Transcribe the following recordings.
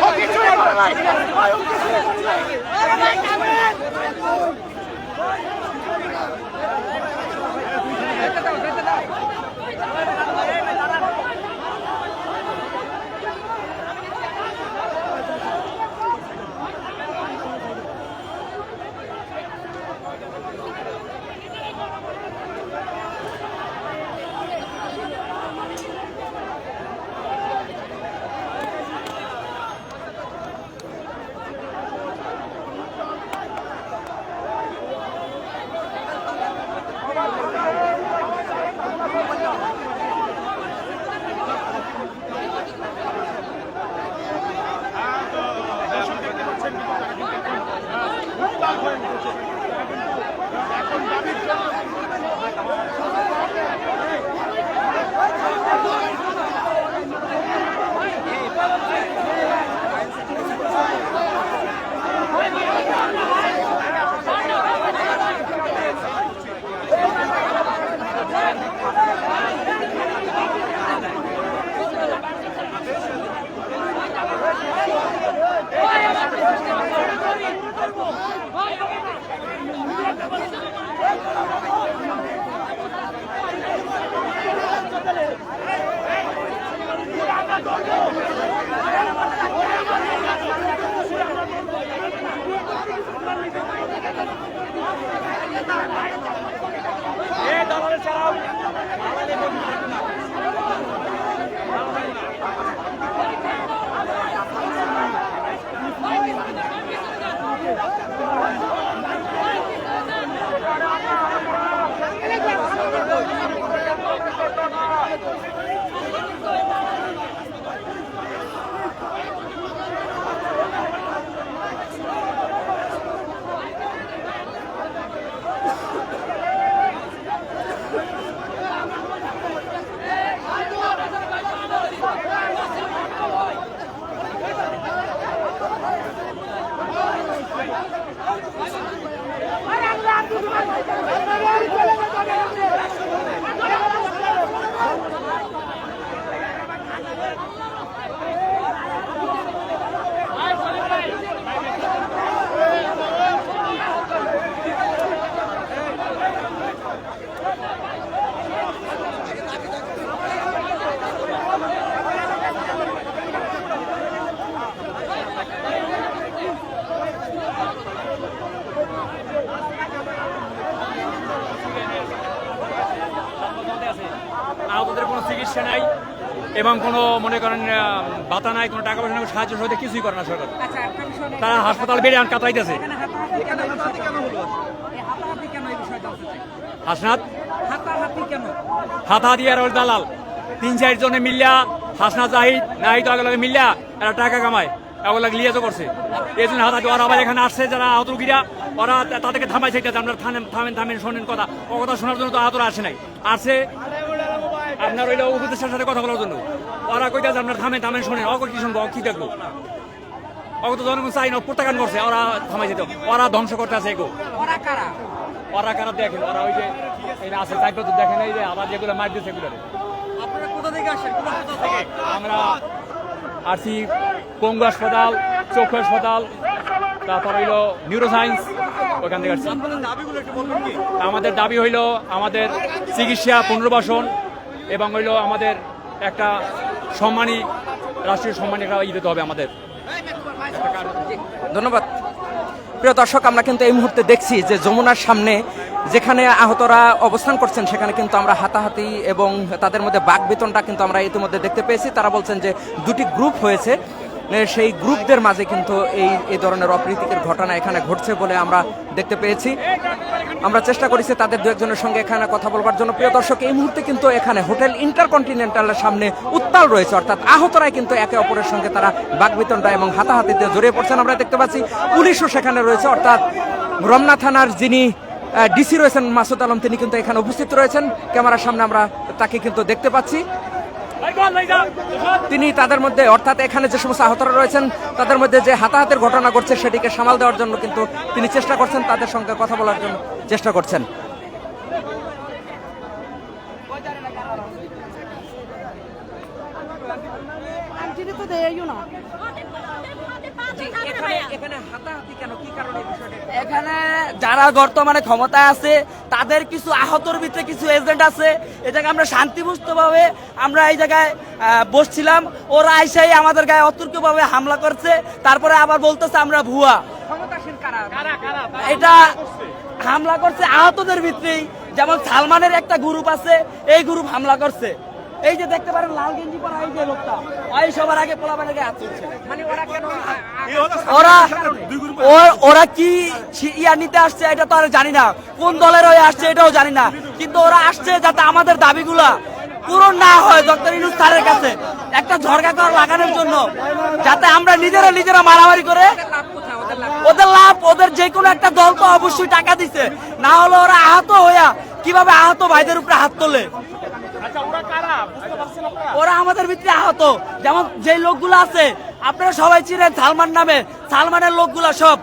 Hockey চিকিৎসা নাই এবং কোনো মনে করেন বাতা নাই কোনো টাকা পয়সা সাহায্য সহযোগিতা কিছুই করে না সরকার। আচ্ছা তারা হাসপাতাল বেড়ে আন কাতরাইতেছে। এখানে চাই? হাসনাত? হাতা দিয়ে আর দালাল। তিন চার জনে মিল্লা হাসনাত জাহিদ নাহিদ আগে মিল্লা এরা টাকা কামায় এগুলো লিয়াজও করছে। এই জন্য হাতাতে ওরা আবার এখানে আসছে যারা আহত রুগীরা ওরা তাদেরকে থামাইছে আপনারা থামেন থামেন থামেন শোনেন কথা। ও কথা শোনার জন্য তো আহতরা আসে নাই। আসছে আপনার ওইটা উপদেশের সাথে কথা বলার জন্য। ওরা কইতে যে আপনার থামেন থামেন শোনেন অক কি শুনব কি দেখব? অক তো জনগণ চাই না প্রত্যাখ্যান করছে ওরা থামাই যেত ওরা ধ্বংস করতে আছে এগো। ওরা কারা? ওরা কারা দেখেন ওরা ওই যে আছে তাই তো দেখেন এই যে আবার যেগুলো মার দিচ্ছে এগুলো আপনারা কোথা থেকে আসেন? কোথা কোথা থেকে আমরা আসি পঙ্গু হাসপাতাল চক্ষু হাসপাতাল তারপর হইল নিউরো সায়েন্স ওখান থেকে আসছি। আমাদের দাবি হইল আমাদের চিকিৎসা পুনর্বাসন এবং হইল আমাদের একটা সম্মানী, রাষ্ট্রীয় সম্মানী একটা ই দিতে হবে আমাদের। ধন্যবাদ। প্রিয় দর্শক, আমরা কিন্তু এই মুহূর্তে দেখছি যে যমুনার সামনে যেখানে আহতরা অবস্থান করছেন, সেখানে কিন্তু আমরা হাতাহাতি এবং তাদের মধ্যে বাক বেতনটা কিন্তু আমরা ইতিমধ্যে দেখতে পেয়েছি। তারা বলছেন যে দুটি গ্রুপ হয়েছে। সেই গ্রুপদের মাঝে কিন্তু এই এই ধরনের অপ্রীতিকের ঘটনা এখানে ঘটছে বলে আমরা দেখতে পেয়েছি। আমরা চেষ্টা করেছি তাদের দু একজনের সঙ্গে এখানে কথা বলবার জন্য। প্রিয় দর্শক, এই মুহূর্তে কিন্তু এখানে হোটেল ইন্টারকন্টিনেন্টালের সামনে উত্তাল রয়েছে, অর্থাৎ আহতরাই কিন্তু একে অপরের সঙ্গে তারা বাগবিতণ্ডা এবং হাতাহাতিতে জড়িয়ে পড়ছেন। আমরা দেখতে পাচ্ছি পুলিশও সেখানে রয়েছে, অর্থাৎ রমনা থানার যিনি ডিসি রয়েছেন মাসুদ আলম, তিনি কিন্তু এখানে উপস্থিত রয়েছেন। ক্যামেরার সামনে আমরা তাকে কিন্তু দেখতে পাচ্ছি। তিনি তাদের মধ্যে, অর্থাৎ এখানে যে সমস্ত আহতরা রয়েছেন, তাদের মধ্যে যে হাতাহাতের ঘটনা ঘটছে সেটিকে সামাল দেওয়ার জন্য কিন্তু তিনি চেষ্টা করছেন, তাদের সঙ্গে কথা বলার জন্য চেষ্টা করছেন। এখানে হাতাহাতি কেন? কি কারণে এখানে যারা বর্তমানে ক্ষমতায় আছে তাদের কিছু আহতর ভিতরে কিছু এজেন্ট আছে। এই জায়গায় আমরা শান্তিপুষ্ট ভাবে আমরা এই জায়গায় আহ, বসছিলাম। ওরা আইসাই আমাদের গায়ে অতর্ক ভাবে হামলা করছে। তারপরে আবার বলতেছে আমরা ভুয়া। এটা হামলা করছে। আহতদের ভিতরেই। যেমন সালমানের একটা গ্রুপ আছে এই গ্রুপ হামলা করছে। এই যে দেখতে পারেন লাল গেঞ্জি পরা এই যে লোকটা। ওই সবার আগে পোলাপানের গায়ে হাত তুলছে। মানে ওরা কেন ওরা ওরা কি ইয়া নিতে আসছে এটা তো আর জানি না। কোন দলের হয়ে আসছে এটাও জানি না। কিন্তু ওরা আসছে যাতে আমাদের দাবিগুলা পূরণ না হয় ডক্টর ইনুস স্যারের কাছে। একটা ঝরকা কর লাগানোর জন্য। যাতে আমরা নিজেরা নিজেরা মারামারি করে ওদের লাভ ওদের লাভ ওদের যে কোনো একটা দল তো অবশ্যই টাকা দিছে। না হলে ওরা আহত হইয়া কীভাবে আহত ভাইদের উপরে হাত তোলে? ওরা আমাদের ভিতরে আহত। যেমন যে লোকগুলো আছে আপনারা সবাই চিনেন সালমান নামে। সালমানের লোকগুলো সব।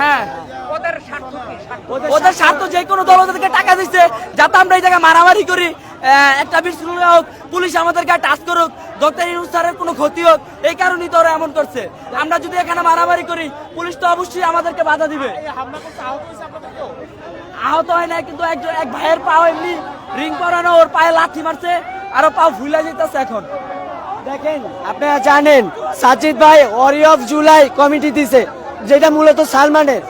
হ্যাঁ। ওদের স্বার্থ ওদের স্বার্থ যে কোনো দল ওদেরকে টাকা দিচ্ছে যাতে আমরা এই জায়গায় মারামারি করি। একটা বিশৃঙ্খলা হোক পুলিশ আমাদেরকে টাচ করুক ডক্টর ইউনুস স্যারের কোনো ক্ষতি হোক এই কারণেই তো ওরা এমন করছে। আমরা যদি এখানে মারামারি করি পুলিশ তো অবশ্যই আমাদেরকে বাধা দিবে। আহত হয় না কিন্তু একজন এক ভাইয়ের পা এমনি রিং পরানো ওর পায়ে লাথি মারছে আরও পা ফুলা যেতেছে এখন। দেখেন আপনারা জানেন সাজিদ ভাই ওরি অফ জুলাই কমিটি দিছে যেটা মূলত সালমানের।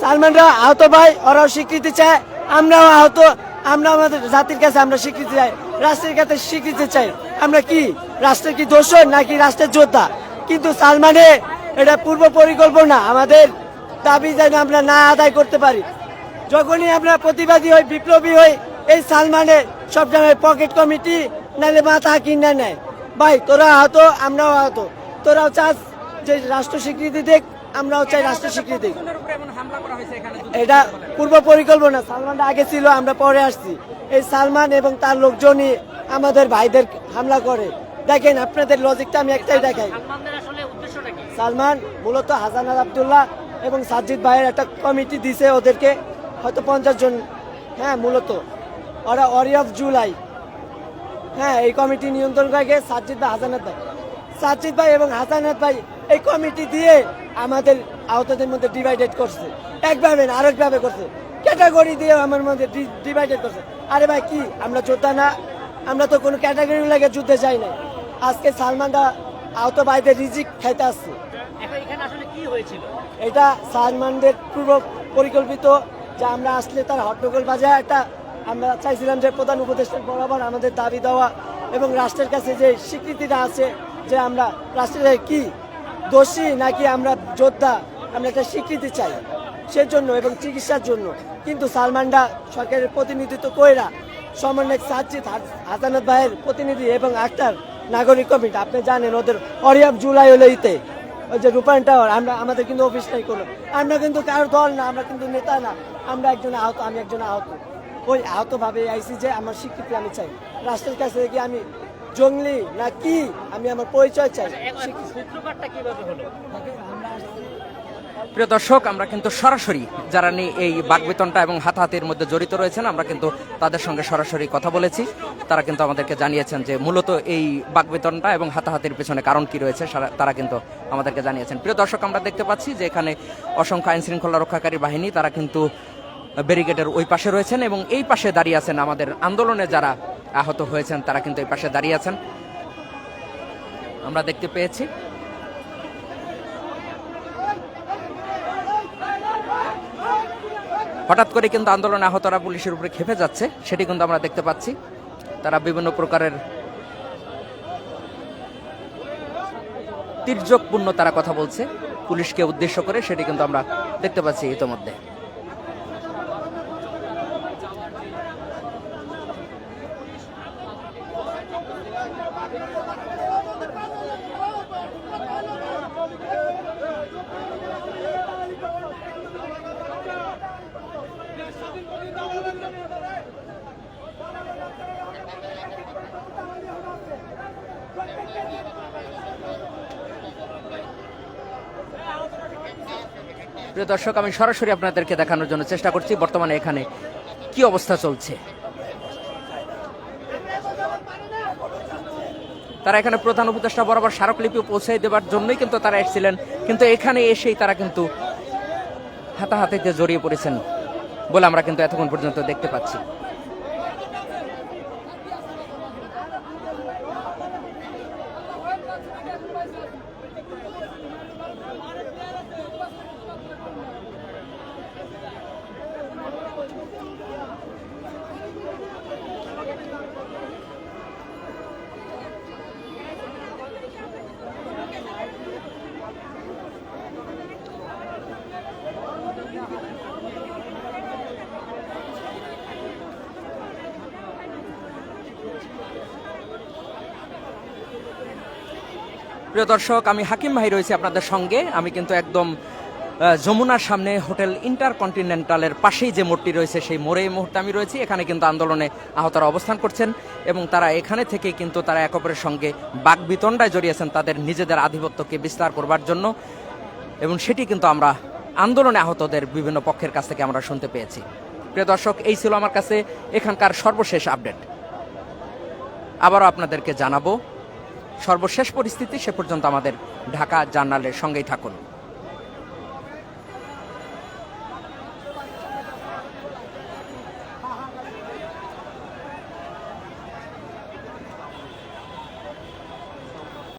সালমানরা আহত ভাই ওরাও স্বীকৃতি চায় আমরাও আহত আমরা আমাদের জাতির কাছে আমরা স্বীকৃতি চাই, রাষ্ট্রের কাছে স্বীকৃতি চাই। আমরা কি রাষ্ট্রের কি দোষর নাকি রাষ্ট্রের যোদ্ধা? কিন্তু সালমানে, এটা পূর্ব পরিকল্পনা। আমাদের দাবি যেন আমরা না আদায় করতে পারি। যখনই আমরা প্রতিবাদী হই, বিপ্লবী হই, এই সালমানের সব জায়গায় পকেট কমিটি নাহলে মাথা কিনে নেয়। ভাই, তোরা আহত, আমরাও আহত। তোরাও চাস যে রাষ্ট্র স্বীকৃতি দেখ আমরাও চাই রাষ্ট্র স্বীকৃতি। এটা পূর্ব পরিকল্পনা সালমানটা আগে ছিল আমরা পরে আসছি। এই সালমান এবং তার লোকজনই আমাদের ভাইদের হামলা করে। দেখেন আপনাদের লজিকটা আমি একটাই দেখাই। সালমান মূলত হাসান আবদুল্লাহ এবং সাজিদ ভাইয়ের একটা কমিটি দিছে ওদেরকে হয়তো পঞ্চাশ জন হ্যাঁ মূলত। ওরা অরি অফ জুলাই। হ্যাঁ এই কমিটি নিয়ন্ত্রণ করে? সাজিদ ভাই হাসানাত ভাই সাজিদ ভাই এবং হাসানাত ভাই এই কমিটি দিয়ে আমাদের আহতদের মধ্যে ডিভাইডেড করছে। একভাবে না আরেকভাবে করছে। ক্যাটাগরি দিয়ে আমার মধ্যে ডিভাইডেড করছে। আরে ভাই কি? আমরা যোদ্ধা না? আমরা তো কোনো ক্যাটাগরি লাগে যুদ্ধে যাই না আজকে সালমানরা আহত ভাইদের রিজিক খাইতে আসছে। এটা সালমানদের পূর্ব পরিকল্পিত যে আমরা আসলে তার হট্টগোল বাজায় একটা আমরা চাইছিলাম যে প্রধান উপদেষ্টার বরাবর আমাদের দাবি দেওয়া এবং রাষ্ট্রের কাছে যে স্বীকৃতিটা আছে যে আমরা রাষ্ট্রের কি দোষী নাকি আমরা যোদ্ধা, আমরা একটা স্বীকৃতি চাই। সেজন্য এবং চিকিৎসার জন্য। কিন্তু সালমানডা সরকারের প্রতিনিধিত্ব কইরা সমন্বয়ক সাজ্জিদ হাস- হাসানাত ভাইয়ের প্রতিনিধি এবং আক্তার নাগরিক কমিটি, আপনি জানেন ওদের অরিয়াব জুলাই হলো ইতে ওই যে রূপায়ণ টাওয়ার, আমরা, আমাদের কিন্তু অফিস নাই কোনো। আমরা কিন্তু কারোর দল না, আমরা কিন্তু নেতা না। আমরা একজন আহত, আমি একজন আহত। ওই আহতভাবে আইসি যে আমার স্বীকৃতি আমি চাই। রাষ্ট্রের কাছে কি আমি জঙ্গলি না কি? আমি আমার পরিচয় চাই। স্বীকৃতি। প্রিয় দর্শক আমরা কিন্তু সরাসরি যারা নিয়ে এই বাগবেতনটা এবং হাতাহাতির মধ্যে জড়িত রয়েছেন আমরা কিন্তু তাদের সঙ্গে সরাসরি কথা বলেছি। তারা কিন্তু আমাদেরকে জানিয়েছেন যে মূলত এই বাগবেতনটা এবং হাতাহাতির পেছনে কারণ কি রয়েছে তারা কিন্তু আমাদেরকে জানিয়েছেন। প্রিয় দর্শক আমরা দেখতে পাচ্ছি যে এখানে অসংখ্য আইন শৃঙ্খলা রক্ষাকারী বাহিনী তারা কিন্তু ব্যারিকেডের ওই পাশে রয়েছেন এবং এই পাশে দাঁড়িয়ে আছেন আমাদের আন্দোলনে যারা আহত হয়েছেন, তারা কিন্তু এই পাশে দাঁড়িয়ে আছেন। আমরা দেখতে পেয়েছি। হঠাৎ করে কিন্তু আন্দোলনে আহতরা পুলিশের উপরে খেপে যাচ্ছে, সেটি কিন্তু আমরা দেখতে পাচ্ছি। তারা বিভিন্ন প্রকারের তির্যকপূর্ণ তারা কথা বলছে। পুলিশকে উদ্দেশ্য করে সেটি কিন্তু আমরা দেখতে পাচ্ছি ইতোমধ্যে। প্রিয় দর্শক আমি সরাসরি আপনাদেরকে দেখানোর জন্য চেষ্টা করছি। বর্তমানে এখানে কি অবস্থা চলছে? তারা এখানে প্রধান উপদেষ্টা বরাবর স্মারকলিপি পৌঁছে দেওয়ার জন্যই কিন্তু তারা এসেছিলেন, কিন্তু এখানে এসেই তারা কিন্তু হাতাহাতিতে জড়িয়ে পড়েছেন বলে আমরা কিন্তু এতক্ষণ পর্যন্ত দেখতে পাচ্ছি। প্রিয় দর্শক, আমি হাকিম ভাই রয়েছি আপনাদের সঙ্গে। আমি কিন্তু একদম যমুনার সামনে হোটেল ইন্টারকন্টিনেন্টালের পাশেই যে মোড়টি রয়েছে, সেই মোড়ে এই মুহূর্তে আমি রয়েছি। এখানে কিন্তু আন্দোলনে আহতরা অবস্থান করছেন এবং তারা এখানে থেকে কিন্তু তারা এক অপরের সঙ্গে বাক বিতণ্ডায় জড়িয়েছেন তাদের নিজেদের আধিপত্যকে বিস্তার করবার জন্য। এবং সেটি কিন্তু আমরা আন্দোলনে আহতদের বিভিন্ন পক্ষের কাছ থেকে আমরা শুনতে পেয়েছি। প্রিয় দর্শক, এই ছিল আমার কাছে এখানকার সর্বশেষ আপডেট। আবারও আপনাদেরকে জানাব সর্বশেষ পরিস্থিতি সে পর্যন্ত আমাদের ঢাকা জার্নালের সঙ্গেই থাকুন।